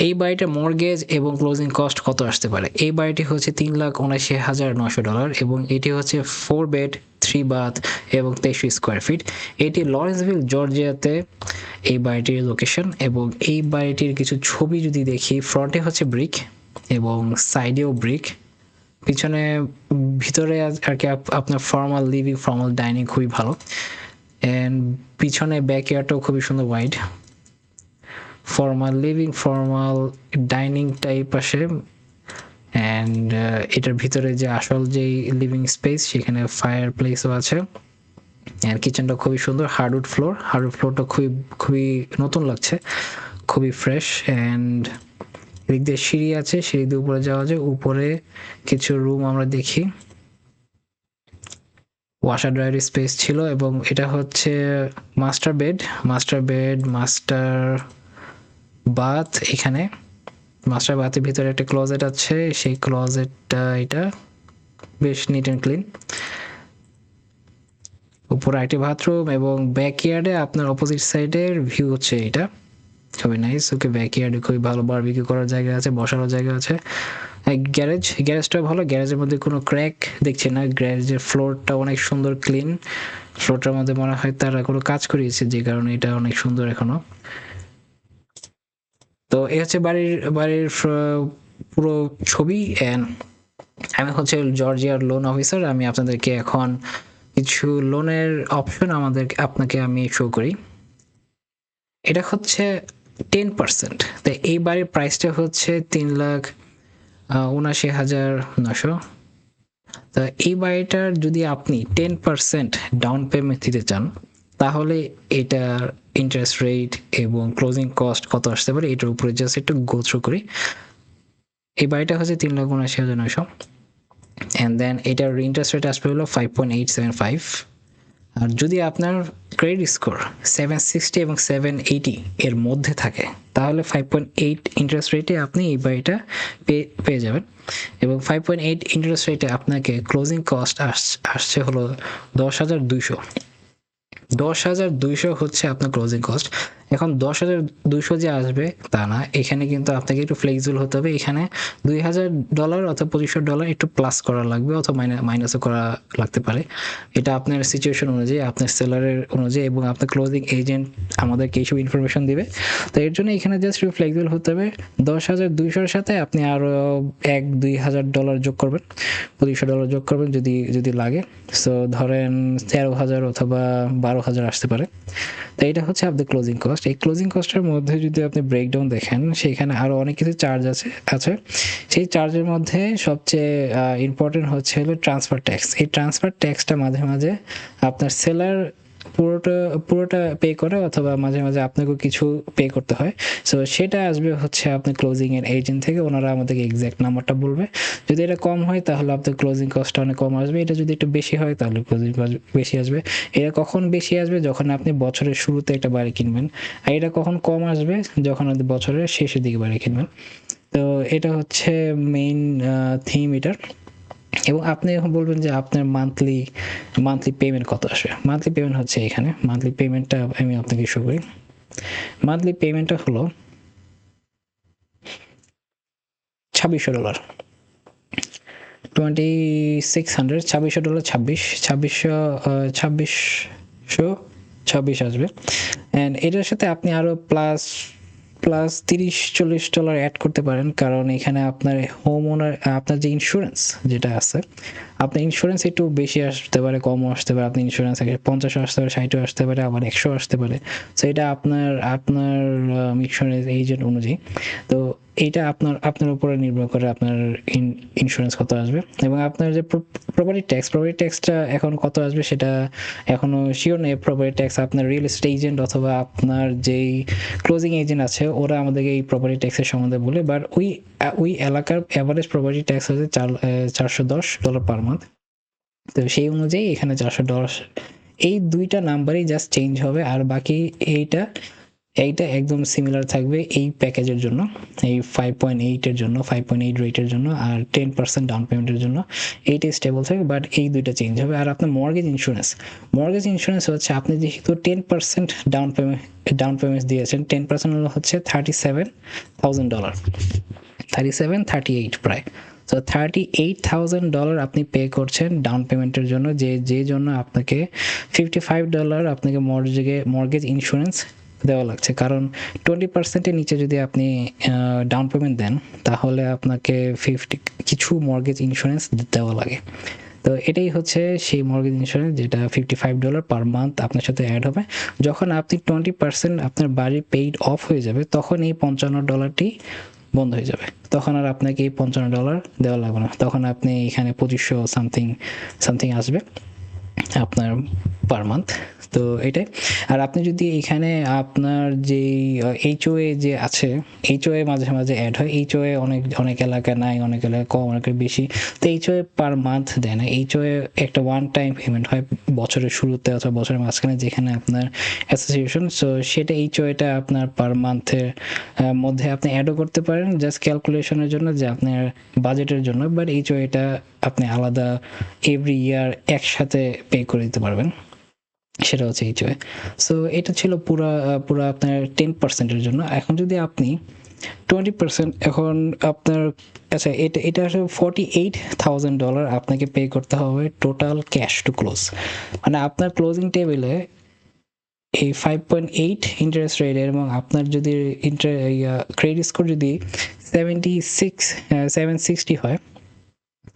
এই বাড়িটার মর্গেজ এবং ক্লোজিং কস্ট কত আসতে পারে? এই বাড়িটি হচ্ছে তিন লাখ উনাশি হাজার নশো ডলার এবং এটি হচ্ছে ফোর বেড থ্রি বাথ এবং তেইশশো স্কোয়ার ফিট এটি লরেন্সভিল জর্জিয়াতে এই বাড়িটির লোকেশন এবং এই বাড়িটির কিছু ছবি যদি দেখি ফ্রন্টে হচ্ছে ব্রিক এবং সাইডেও ব্রিক পিছনে, ভিতরে আর- কি আপ- আপনার ফর্মাল লিভিং ফর্মাল ডাইনিং খুবই ভালো। অ্যান্ড পিছনে ব্যাকয়ার্ডটাও খুবই সুন্দর wide formal living formal dining type আসে। অ্যান্ড এটার ভিতরে যে আসল যেই লিভিং স্পেস সেখানে ফায়ার প্লেসও আছে। অ্যান্ড কিচেনটা খুবই সুন্দর হার্ডউড ফ্লোর হার্ডউড ফ্লোরটা খুবই খুবই নতুন লাগছে, খুবই ফ্রেশ অ্যান্ড এদিক দিয়ে সিঁড়ি আছে, সিঁড়ি দিয়ে উপরে যাওয়া যায়। উপরে কিছু রুম আমরা দেখি। ওয়াশার ড্রায়ার স্পেস ছিল এবং এটা হচ্ছে master bed master bed master bath এখানে। মাস্টার বাথের ভিতরে একটা ক্লোজেট আছে, সেই ক্লোজেটটা এটা বেশ নিট অ্যান্ড ক্লিন উপরে আইটি বাথরুম এবং ব্যাকইয়ার্ডে আপনার অপোজিট সাইডের ভিউ হচ্ছে এটা। খুবই নাইস ওকে ব্যাকইয়ার্ডে খুবই ভালো বারবিকিউ করার জায়গা আছে, বসারও জায়গা আছে। গ্যারেজ গ্যারেজটা ভালো গ্যারেজের মধ্যে কোনো ক্র্যাক দেখছি না গ্যারেজের ফ্লোরটা অনেক সুন্দর ক্লিন ফ্লোরটার মধ্যে মনে হয় তারা কোনো কাজ করিয়েছে, যে কারণে এটা অনেক সুন্দর এখনও। তো এই হচ্ছে বাড়ির বাড়ির পুরো ছবি অ্যান্ড আমি হচ্ছে জর্জিয়ার লোন অফিসার আমি আপনাদেরকে এখন কিছু লোনের অপশন আমাদের, আপনাকে আমি শো করি। এটা হচ্ছে টেন পার্সেন্ট তো এই বাড়ির প্রাইসটা হচ্ছে তিন লাখ উনাশি হাজার নশো তো এই বাড়িটার যদি আপনি টেন পার্সেন্ট ডাউন পেমেন্ট দিতে চান তাহলে এটার ইন্টারেস্ট রেট এবং ক্লোজিং কস্ট কত আসতে পারে, এটার উপরে জাস্ট একটু গো থ্রু করি। এই বাড়িটা হচ্ছে তিন লাখ উনাশি হাজার নয়শো। অ্যান্ড দেন এটার ইন্টারেস্ট রেট আসবে হলো five point eight seven five আর যদি আপনার ক্রেডিট স্কোর সেভেন সিক্সটি এবং সেভেন এইটি এর মধ্যে থাকে, তাহলে ফাইভ পয়েন্ট এইট ইন্টারেস্ট রেটে আপনি এই বাড়িটা পেয়ে পেয়ে যাবেন। এবং ফাইভ পয়েন্ট এইট ইন্টারেস্ট রেটে আপনাকে ক্লোজিং কস্ট আস, আসছে হলো দশ হাজার দুইশো। দশ হাজার দুইশো হচ্ছে আপনার ক্লোজিং কস্ট এখন দশ হাজার দুইশো যে আসবে তা না, এখানে কিন্তু আপনাকে একটু ফ্লেক্সিবল হতে হবে। এখানে দুই হাজার ডলার অথবা পঁচিশশো ডলার একটু প্লাস করা লাগবে অথবা মাইনাসও করা লাগতে পারে। এটা আপনার সিচুয়েশন অনুযায়ী, আপনার সেলারের অনুযায়ী এবং আপনার ক্লোজিং এজেন্ট আমাদেরকে এইসব ইনফরমেশন দিবে। তো এর জন্য এখানে জাস্ট একটু ফ্লেক্সিবল হতে হবে। দশ হাজার দুইশোর সাথে আপনি আরও এক, দুই হাজার ডলার যোগ করবেন। পঁচিশশো ডলার যোগ করবেন যদি যদি লাগে। সো ধরেন তেরো হাজার অথবা বারো হাজার আসতে পারে। তো এটা হচ্ছে আপনার ক্লোজিং কস্ট এই ক্লোজিং কস্টের মধ্যে যদি আপনি ব্রেকডাউন দেখেন সেইখানে আরও অনেক কিছু চার্জ আছে। আছে সেই চার্জের মধ্যে সবচেয়ে ইম্পর্টেন্ট হচ্ছে হলো ট্রান্সফার ট্যাক্স এই ট্রান্সফার ট্যাক্সটা মাঝে মাঝে আপনার সেলার পুরোটা পুরোটা পে করে অথবা মাঝে মাঝে আপনাকেও কিছু পে করতে হয়। সো সেটা আসবে হচ্ছে আপনার ক্লোজিং এর এজেন্ট থেকে, ওনারা আমাদেরকে এক্স্যাক্ট নাম্বারটা বলবে। যদি এটা কম হয়, তাহলে আপনার ক্লোজিং কস্টটা অনেক কম আসবে। এটা যদি একটু বেশি হয়, তাহলে ক্লোজিং কস্ট বেশি আসবে। এটা কখন বেশি আসবে? যখন আপনি বছরের শুরুতে একটা বাড়ি কিনবেন। আর এটা কখন কম আসবে? যখন আপনি বছরের শেষের দিকে বাড়ি কিনবেন। তো, এটা হচ্ছে মেইন থিম এটার। এবং আপনি এখন বলবেন যে আপনার মান্থলি মান্থলি পেমেন্ট কত আসবে? মান্থলি পেমেন্ট হচ্ছে এখানে। মান্থলি পেমেন্টটা আমি আপনাকে শো করি। মান্থলি পেমেন্টটা হলো ছাব্বিশশো ডলার টোয়েন্টি সিক্স হান্ড্রেড ছাব্বিশশো ডলার ছাব্বিশ, ছাব্বিশশো ছাব্বিশশো, ছাব্বিশ আসবে। অ্যান্ড এটার সাথে আপনি আরও প্লাস প্লাস তিরিশ, চল্লিশ ডলার অ্যাড করতে পারেন। কারণ এখানে আপনার হোম ওনার আপনার যে ইন্স্যুরেন্স যেটা আছে আপনার ইন্স্যুরেন্স একটু বেশি আসতে পারে, কমও আসতে পারে। আপনার ইন্স্যুরেন্স পঞ্চাশও আসতে পারে, ষাটও আসতে পারে, আবার একশো আসতে পারে। তো এটা আপনার আপনার ইন্স্যুরেন্স এজেন্ট অনুযায়ী। তো এটা আপনার আপনার উপরে নির্ভর করে আপনার ইন্স্যুরেন্স কত আসবে। এবং আপনার যে প্রপার্টি ট্যাক্স প্রপার্টি ট্যাক্সটা এখন কত আসবে সেটা এখনও শিওর নেই। প্রপার্টি ট্যাক্স আপনার রিয়েল এস্টেট এজেন্ট অথবা আপনার যেই ক্লোজিং এজেন্ট আছে, ওরা আমাদেরকে এই প্রপার্টি ট্যাক্সের সম্বন্ধে বলে। বাট ওই ওই এলাকার অ্যাভারেজ প্রপার্টি ট্যাক্স হচ্ছে চার চারশো দশ ডলার পার মান্থ তো সেই অনুযায়ী এখানে চারশো দশ। এই দুইটা নাম্বারই জাস্ট চেঞ্জ হবে। আর বাকি এইটা এইটা একদম সিমিলার থাকবে এই প্যাকেজের জন্য, এই ফাইভ পয়েন্ট এইটের জন্য ফাইভ পয়েন্ট এইট রেটের জন্য আর টেন পার্সেন্ট ডাউন পেমেন্টের জন্য এইটাই স্টেবল থাকবে বাট এই দুইটা চেঞ্জ হবে। আর আপনার মর্গেজ ইন্স্যুরেন্স মর্গেজ ইন্স্যুরেন্স হচ্ছে আপনি যেহেতু ten percent down payment down payment দিয়েছেন টেন পার্সেন্ট হচ্ছে thirty seven thousand dollar thirty seven thirty eight প্রায়। তো থার্টি এইট থাউজেন্ড ডলার আপনি পে করছেন ডাউন পেমেন্টের জন্য, যে যে জন্য আপনাকে ফিফটি ফাইভ ডলার আপনাকে মর্গেজে মর্গেজ ইন্স্যুরেন্স দেওয়া লাগছে। কারণ টোয়েন্টি পার্সেন্টের নিচে যদি আপনি ডাউন পেমেন্ট দেন, তাহলে আপনাকে ফিফটি কিছু মর্গেজ ইন্স্যুরেন্স দেওয়া লাগে। তো এটাই হচ্ছে সেই মর্গেজ ইন্স্যুরেন্স যেটা fifty five dollar per month আপনার সাথে অ্যাড হবে। যখন আপনি টোয়েন্টি পার্সেন্ট আপনার বাড়ি পেইড অফ হয়ে যাবে, তখন এই পঞ্চান্ন ডলারটি বন্ধ হয়ে যাবে। তখন আর আপনাকে এই পঞ্চান্ন ডলার দেওয়া লাগবে না। তখন আপনি এখানে পঁচিশশো সামথিং সামথিং আসবে আপনার পার মান্থ তো এটাই। আর আপনি যদি এখানে আপনার যেই এইচওএ যে আছে এইচওএ মাঝে মাঝে অ্যাড হয় এইচওএ অনেক অনেক এলাকা নাই, অনেক এলাকা কম অনেকের বেশি। তো এইচওএ পার মান্থ দেয় না। এইচওএ একটা ওয়ান টাইম পেমেন্ট হয় বছরের শুরুতে অথবা বছরের মাঝখানে যেখানে আপনার অ্যাসোসিয়েশন সো সেটা এইচওএটা আপনার পার মান্থের মধ্যে আপনি অ্যাডও করতে পারেন। জাস্ট ক্যালকুলেশনের জন্য যে আপনার বাজেটের জন্য বাট এইচওএটা আপনি আলাদা এভরি ইয়ার একসাথে পে করে দিতে পারবেন। সেটা হচ্ছে এইচওএ সো এটা ছিল পুরা, পুরো আপনার টেন পার্সেন্টের জন্য। এখন যদি আপনি টোয়েন্টি পার্সেন্ট এখন আপনার আচ্ছা এটা এটা আসলে ফর্টি এইট থাউজেন্ড ডলার আপনাকে পে করতে হবে টোটাল ক্যাশ টু ক্লোজ মানে আপনার ক্লোজিং টেবিলে এই five point eight interest rate এবং আপনার যদি ইন্টার ক্রেডিট স্কোর যদি সেভেন্টি সিক্স সেভেন সিক্সটি হয়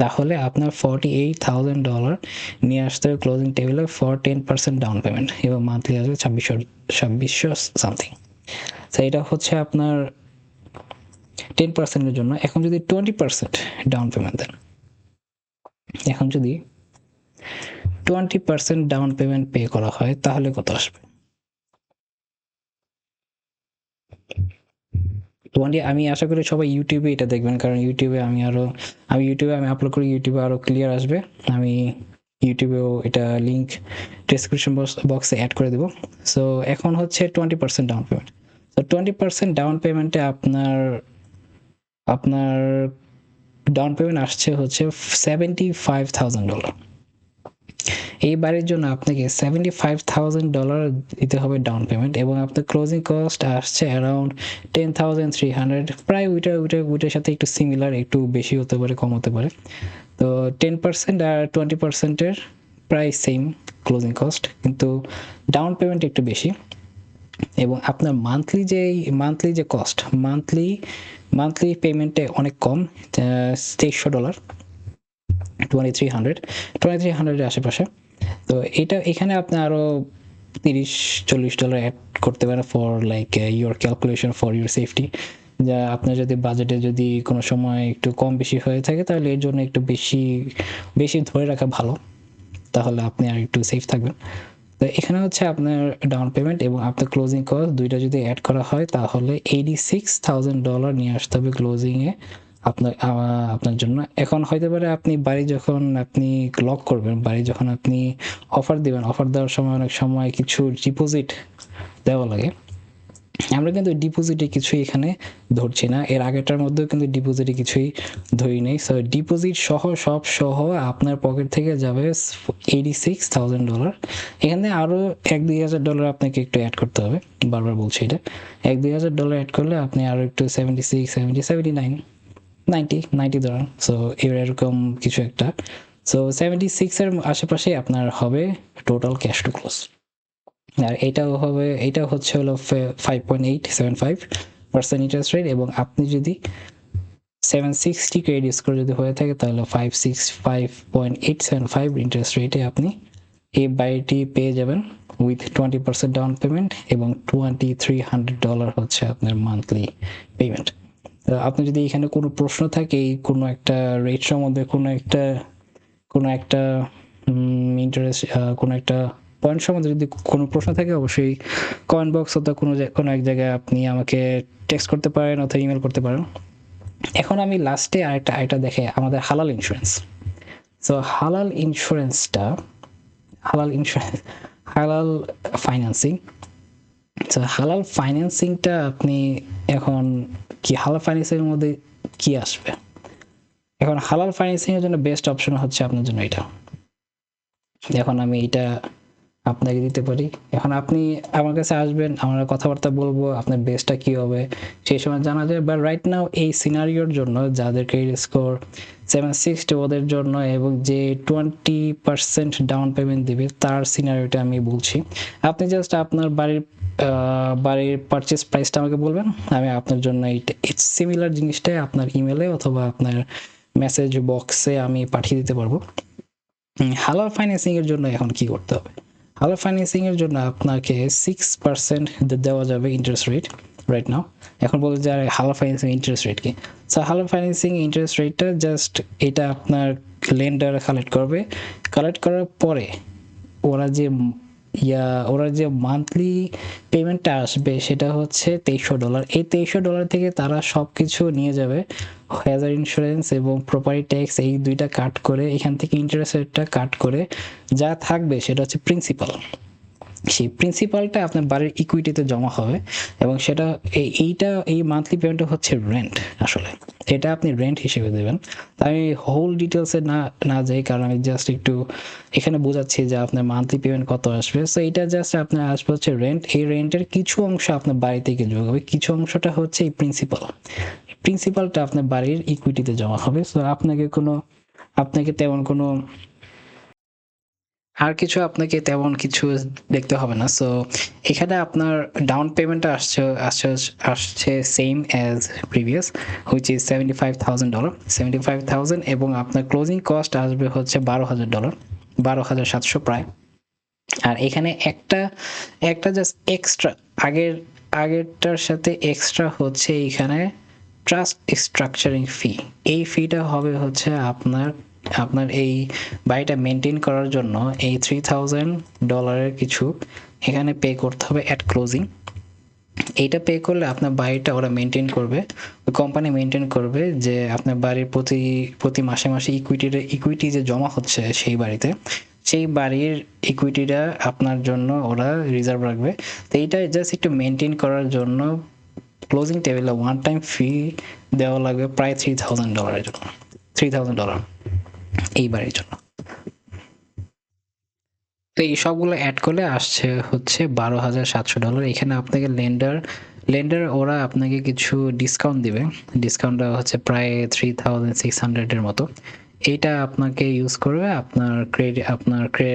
তাহলে আপনার ফর্টি এইট থাউজেন্ড ডলার নিয়ে আসতে হবে ক্লোজিং টেবিলে for ten percent down payment এবং মান্থলি আসবে ছাব্বিশশো ছাব্বিশশো সামথিং তো এটা হচ্ছে আপনার টেন পার্সেন্টের জন্য। এখন যদি টোয়েন্টি পার্সেন্ট ডাউন পেমেন্ট দেন, এখন যদি twenty percent down payment pay করা হয়, তাহলে কত আসবে? টোয়েন্টি আমি আশা করি সবাই ইউটিউবে এটা দেখবেন। কারণ ইউটিউবে আমি আরও আমি ইউটিউবে আমি আপলোড করি ইউটিউবে আরও ক্লিয়ার আসবে। আমি ইউটিউবেও এটা লিঙ্ক ডিসক্রিপশন বক্সে অ্যাড করে দেবো। সো এখন হচ্ছে টোয়েন্টি পার্সেন্ট ডাউন পেমেন্ট তো টোয়েন্টি পার্সেন্ট ডাউন পেমেন্টে আপনার আপনার ডাউন পেমেন্ট আসছে হচ্ছে সেভেন্টি ফাইভ থাউজেন্ড ডলার এই বাড়ির জন্য আপনাকে সেভেন্টি ফাইভ থাউজেন্ড ডলার দিতে হবে ডাউন পেমেন্ট এবং আপনার ক্লোজিং কস্ট আসছে around ten thousand three hundred প্রায় উইটার উইটার ওইটার সাথে একটু সিমিলার একটু বেশি হতে পারে, কম হতে পারে। তো টেন পার্সেন্ট আর টোয়েন্টি পার্সেন্টের প্রায় সেম ক্লোজিং কস্ট কিন্তু ডাউন পেমেন্ট একটু বেশি। এবং আপনার মান্থলি যে মান্থলি যে কস্ট মান্থলি মান্থলি পেমেন্টে অনেক কম তেইশশো dollar twenty three hundred twenty three হান্ড্রেডের আশেপাশে। তো এটা এখানে আপনি আরও তিরিশ, চল্লিশ ডলার অ্যাড করতে পারেন for like your calculation for your safety যা আপনার যদি বাজেটে যদি কোনো সময় একটু কম বেশি হয়ে থাকে, তাহলে এর জন্য একটু বেশি বেশি ধরে রাখা ভালো। তাহলে আপনি আর একটু সেফ থাকবেন। তো এখানে হচ্ছে আপনার ডাউন পেমেন্ট এবং আপনার ক্লোজিং কস্ট দুইটা যদি অ্যাড করা হয়, তাহলে এইটি সিক্স থাউজেন্ড ডলার নিয়ে আসতে হবে ক্লোজিংয়ে আপনার আপনার জন্য। এখন হইতে পারে আপনি বাড়ি যখন আপনি লক করবেন, বাড়ি যখন আপনি অফার দিবেন অফার দেওয়ার সময় অনেক সময় কিছু ডিপোজিট দেওয়া লাগে। আমরা কিন্তু ডিপোজিটে কিছুই এখানে ধরছি না। এর আগেটার মধ্যেও কিন্তু ডিপোজিটে কিছুই ধরি নেই। সো ডিপোজিট সহ সব সহ আপনার পকেট থেকে যাবে এইটি সিক্স থাউজেন্ড ডলার এখানে আরও এক দুই হাজার ডলার আপনাকে একটু অ্যাড করতে হবে। বারবার বলছি এটা। এক দুই হাজার ডলার অ্যাড করলে আপনি আরও একটু seventy six seventy seventy nine ninety ninety ধরেন সো এরকম কিছু একটা। সো সেভেন্টি সিক্সের আশেপাশে আপনার হবে টোটাল ক্যাশ টু ক্লোজ আর এটাও হবে এটা হচ্ছে হলো five point eight seven five percent interest rate এবং আপনি যদি সেভেন সিক্সটি ক্রেডিট স্কোর যদি হয়ে থাকে, তাহলে five six five point eight seven five interest রেটে আপনি এই বাড়িটি পেয়ে যাবেন with twenty percent down payment এবং টোয়েন্টি থ্রি হান্ড্রেড ডলার হচ্ছে আপনার মান্থলি পেমেন্ট আপনি যদি এখানে কোনো প্রশ্ন থাকে, কোনো একটা রেট সম্বন্ধে কোনো একটা কোনো একটা ইন্টারেস্ট কোনো একটা পয়েন্ট সম্বন্ধে যদি কোনো প্রশ্ন থাকে, অবশ্যই কমেন্ট বক্স অথবা কোনো কোনো এক জায়গায় আপনি আমাকে টেক্সট করতে পারেন অথবা ইমেল করতে পারেন। এখন আমি লাস্টে আরেকটা আরেকটা দেখে আমাদের হালাল ইন্স্যুরেন্স সো হালাল ইন্স্যুরেন্সটা হালাল ইন্স্যুরেন্স হালাল ফাইন্যান্সিং তো হালাল ফাইন্যান্সিংটা আপনি এখন কি, হালাল ফাইন্যান্সিংয়ের মধ্যে কি আসবে? এখন হালাল ফাইন্যান্সিংয়ের জন্য বেস্ট অপশন হচ্ছে আপনার জন্য এটা। এখন আমি এটা আপনাকে দিতে পারি। এখন আপনি আমার কাছে আসবেন, আমরা কথাবার্তা বলব, আপনার বেসটা কি হবে, সেই সময় জানা যায়। বাট রাইট নাও এই সিনারিওর জন্য, যাদের ক্রেডিট স্কোর সেভেন সিক্সটি ওদের জন্য এবং যে টোয়েন্টি পার্সেন্ট ডাউন পেমেন্ট দিবে, তার সিনারিওটা আমি বলছি। আপনি জাস্ট আপনার বাড়ির বাড়ির পারচেস প্রাইসটা আমাকে বলবেন। আমি আপনার জন্য এইটা সিমিলার জিনিসটাই আপনার ইমেলে অথবা আপনার মেসেজ বক্সে আমি পাঠিয়ে দিতে পারব। হালাল ফাইন্যান্সিং এর জন্য এখন কি করতে হবে? হালাল ফাইন্যান্সিং এর জন্য আপনাকে সিক্স পার্সেন্ট দেওয়া যাবে ইন্টারেস্ট রেট রাইট নাও এখন বলতে যে হালাল ফাইন্যান্সিং ইন্টারেস্ট রেট কি? সো হালাল ফাইন্যান্সিং ইন্টারেস্ট রেটটা জাস্ট এটা আপনার লেন্ডার কালেক্ট করবে। কালেক্ট করার পরে ওরা যে ইয়া, ওরা যে মান্থলি পেমেন্টটা আসবে সেটা হচ্ছে তেইশশো ডলার এই তেইশশো ডলার থেকে তারা সব কিছু নিয়ে যাবে। হেজার ইন্স্যুরেন্স এবং প্রপার্টি ট্যাক্স এই দুইটা কাট করে, এখান থেকে ইন্টারেস্ট রেটটা কাট করে যা থাকবে সেটা হচ্ছে প্রিন্সিপাল সেই প্রিন্সিপালটা আপনার বাড়ির ইকুইটিতে জমা হবে এবং সেটা এই- এইটা, এই মান্থলি পেমেন্টটা হচ্ছে রেন্ট আসলে। এটা আপনি রেন্ট হিসেবে দেবেন। আমি হোল ডিটেলসে না না যাই, কারণ আমি জাস্ট একটু এখানে বোঝাচ্ছি যে আপনার মান্থলি পেমেন্ট কত আসবে। সো এটা জাস্ট আপনার আসবে হচ্ছে রেন্ট এই রেন্টের কিছু অংশ আপনার বাড়ি থেকে যোগ হবে। কিছু অংশটা হচ্ছে এই প্রিন্সিপাল প্রিন্সিপালটা আপনার বাড়ির ইকুইটিতে জমা হবে। সো আপনাকে কোনো, আপনাকে তেমন কোনো আর কিছু আপনাকে তেমন কিছু দেখতে হবে না। সো এখানে আপনার ডাউন পেমেন্টটা আসছে আসছে আসছে same as previous which is seventy five thousand dollar seventy five thousand এবং আপনার ক্লোজিং কস্ট আসবে হচ্ছে বারো হাজার ডলার বারো হাজার সাতশো প্রায়। আর এখানে একটা একটা জাস্ট এক্সট্রা আগের, আগেরটার সাথে এক্সট্রা হচ্ছে এইখানে ট্রাস্ট স্ট্রাকচারিং ফি এই ফিটা হবে হচ্ছে আপনার আপনার এই বাড়িটা মেনটেন করার জন্য এই থ্রি থাউজেন্ড ডলারের কিছু এখানে পে করতে হবে অ্যাট ক্লোজিং এইটা পে করলে আপনার বাড়িটা ওরা মেনটেন করবে। কোম্পানি মেনটেন করবে যে আপনার বাড়ির প্রতি প্রতি মাসে মাসে ইকুইটির ইকুইটি যে জমা হচ্ছে সেই বাড়িতে, সেই বাড়ির ইকুইটিটা আপনার জন্য ওরা রিজার্ভ রাখবে। তো এইটা জাস্ট একটু মেনটেন করার জন্য ক্লোজিং টেবিলে ওয়ান টাইম ফি দেওয়া লাগবে, প্রায় থ্রি থাউজেন্ড ডলারের জন্য। থ্রি থাউজেন্ড ডলার এই বাড়ির জন্য। তো এই সবগুলো অ্যাড করলে আসছে হচ্ছে বারো হাজার সাতশো ডলার এখানে আপনাকে লেন্ডার লেন্ডার ওরা আপনাকে কিছু ডিসকাউন্ট দিবে। ডিসকাউন্টটা হচ্ছে প্রায় থ্রি থাউজেন্ড সিক্স হান্ড্রেডের মতো। এইটা আপনাকে ইউজ করবে আপনার ক্রেডিট আপনার ক্রে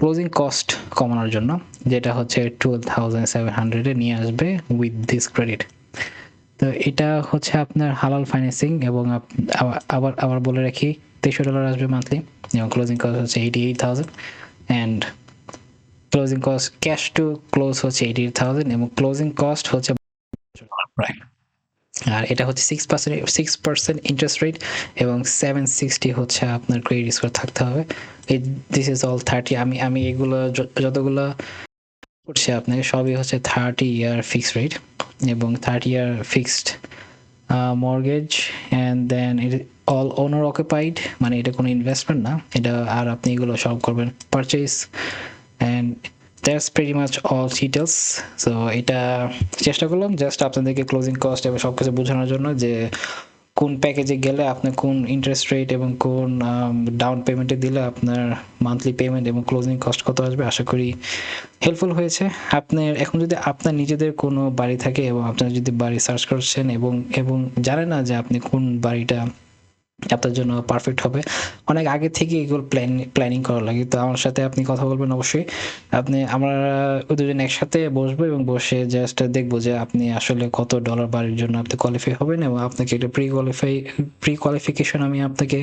ক্লোজিং কস্ট কমানোর জন্য, যেটা হচ্ছে টুয়েলভ থাউজেন্ড সেভেন হান্ড্রেডে নিয়ে আসবে উইথ দিস ক্রেডিট তো এটা হচ্ছে আপনার হালাল ফাইন্যান্সিং এবং আবার আবার বলে রাখি তেইশশো ডলার আসবে মান্থলি এবং ক্লোজিং কস্ট হচ্ছে eighty eight thousand and closing cost cash to close হচ্ছে এইটি এইট থাউজেন্ড এবং ক্লোজিং কস্ট হচ্ছে আর এটা হচ্ছে six percent six percent interest rate এবং সেভেন সিক্সটি হচ্ছে আপনার ক্রেডিট স্কোর থাকতে হবে। দিস ইজ অল থার্টি আমি আমি এগুলো যতগুলো করছি আপনাকে, সবই হচ্ছে থার্টি ইয়ার ফিক্সড রেট এবং thirty year fixed mortgage and then it all owner occupied মানে এটা কোনো ইনভেস্টমেন্ট না, এটা আর আপনি এগুলো সব করবেন purchase and that's very much all details so এটা চেষ্টা করলাম জাস্ট আপনাদেরকে ক্লোজিং কস্ট এবং সব কিছু বোঝানোর জন্য যে কোন প্যাকেজে গেলে আপনি কোন ইন্টারেস্ট রেট এবং কোন ডাউন পেমেন্টে দিলে আপনার মান্থলি পেমেন্ট এবং ক্লোজিং কস্ট কত আসবে, আশা করি হেল্পফুল হয়েছে। আপনার, এখন যদি আপনার নিজেদের কোনো বাড়ি থাকে এবং আপনারা যদি বাড়ি সার্চ করছেন এবং এবং জানেন না যে আপনি কোন বাড়িটা আপনার জন্য পারফেক্ট হবে। অনেক আগে থেকে এগুলো প্ল্যান প্ল্যানিং করা লাগে। তো আমার সাথে আপনি কথা বলবেন অবশ্যই। আপনি, আমরা দুজন একসাথে বসবো এবং বসে জাস্ট দেখব যে আপনি আসলে কত ডলার বাড়ির জন্য আপনি কোয়ালিফাই হবেন এবং আপনাকে একটা প্রি কোয়ালিফাই প্রি কোয়ালিফিকেশন আমি আপনাকে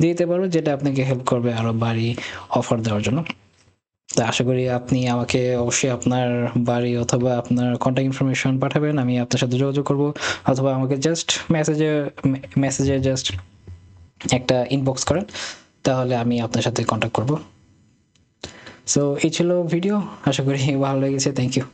দিতে পারব, যেটা আপনাকে হেল্প করবে আরও বাড়ি অফার দেওয়ার জন্য। তো আশা করি আপনি আমাকে অবশ্যই আপনার বাড়ি অথবা আপনার কন্ট্যাক্ট ইনফরমেশন পাঠাবেন। আমি আপনার সাথে যোগাযোগ করব। অথবা আমাকে জাস্ট মেসেজে মেসেজে জাস্ট একটা ইনবক্স করেন, তাহলে আমি আপনার সাথে কন্ট্যাক্ট করব। সো এই ছিল ভিডিও আশা করি ভালো লেগেছে থ্যাংক ইউ